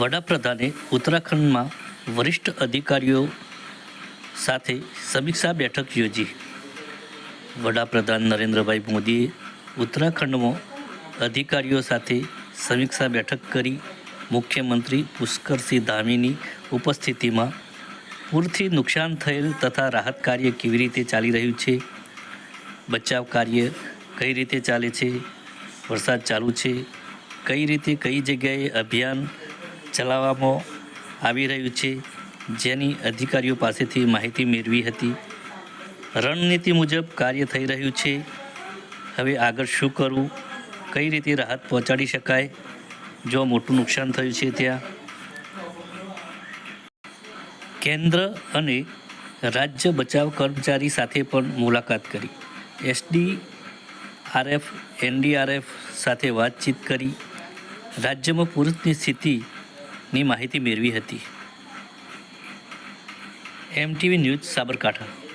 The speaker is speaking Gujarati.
વડાપ્રધાને ઉત્તરાખંડમાં વરિષ્ઠ અધિકારીઓ સાથે સમીક્ષા બેઠક યોજી. વડાપ્રધાન નરેન્દ્રભાઈ મોદીએ ઉત્તરાખંડમાં અધિકારીઓ સાથે સમીક્ષા બેઠક કરી મુખ્યમંત્રી પુષ્કરસિંહ ધામીની ઉપસ્થિતિમાં પૂરથી નુકસાન થયેલ તથા રાહત કાર્ય કેવી રીતે ચાલી રહ્યું છે, બચાવ કાર્ય કઈ રીતે ચાલે છે, વરસાદ ચાલુ છે, કઈ રીતે કઈ જગ્યાએ અભિયાન ચલાવવામાં આવી રહ્યું છે. જેની અધિકારીઓ પાસેથી માહિતી મેળવી હતી. રણનીતિ મુજબ કાર્ય થઈ રહ્યું છે. હવે આગળ શું કરવું? કઈ રીતે રાહત પહોંચાડી શકાય? જો મોટું નુકસાન થયું છે ત્યાં. કેન્દ્ર અને રાજ્ય બચાવ કર્મચારી સાથે પણ મુલાકાત કરી. એસડી આરએફ એનડીઆરએફ સાથે વાતચીત કરી. રાજ્યમાં પૂરની સ્થિતિની માહિતી મેળવી હતી. MTV news Sabarkantha.